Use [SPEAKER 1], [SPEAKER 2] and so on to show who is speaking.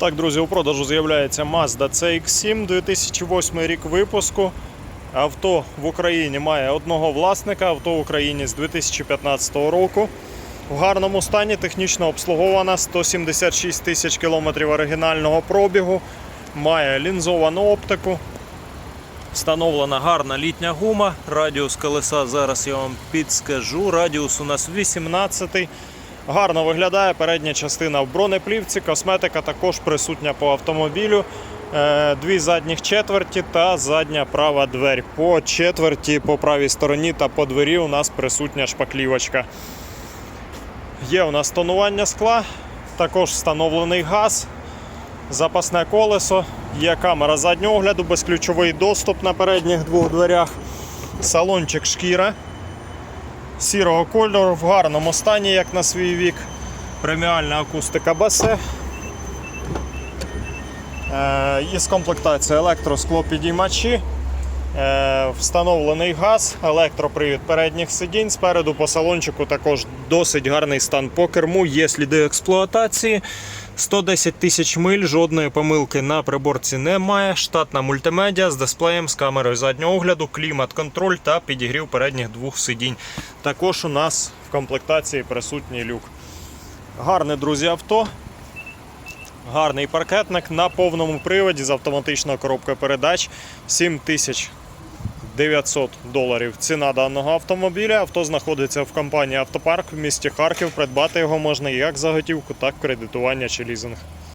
[SPEAKER 1] Так, друзі, у продажу з'являється Mazda CX-7 2008 рік випуску. Авто в Україні має одного власника, авто в Україні з 2015 року. В гарному стані технічно обслугована 176 тисяч кілометрів оригінального пробігу. Має лінзовану оптику. Встановлена гарна літня гума. Радіус колеса зараз я вам підскажу. Радіус у нас 18. Гарно виглядає передня частина в бронеплівці. Косметика також присутня по автомобілю. Е, Дві задніх четверті та задня права двері. По четверті, по правій стороні та по двері у нас присутня шпаклівочка. Є у нас тонування скла, також встановлений газ, запасне колесо, є камера заднього огляду, безключовий доступ на передніх двох дверях, салончик шкіра сірого кольору в гарному стані, як на свій вік. Преміальна акустика басе. Е, із комплектації електросклопідіймачі, е, встановлений газ, електропривід передніх сидінь. Спереду по салончику також досить гарний стан по керму, є сліди експлуатації. 110 тисяч миль, жодної помилки на приборці немає. Штатна мультимедіа з дисплеєм, з камерою заднього огляду, клімат-контроль та підігрів передніх двох сидінь. Також у нас в комплектації присутній люк. Гарне, друзі, авто. Гарний паркетник на повному приводі з автоматичною коробкою передач 7900 доларів. Ціна даного автомобіля. Авто знаходиться в компанії Автопарк в місті Харків. Придбати його можна як за готівку, так і кредитування чи лізинг.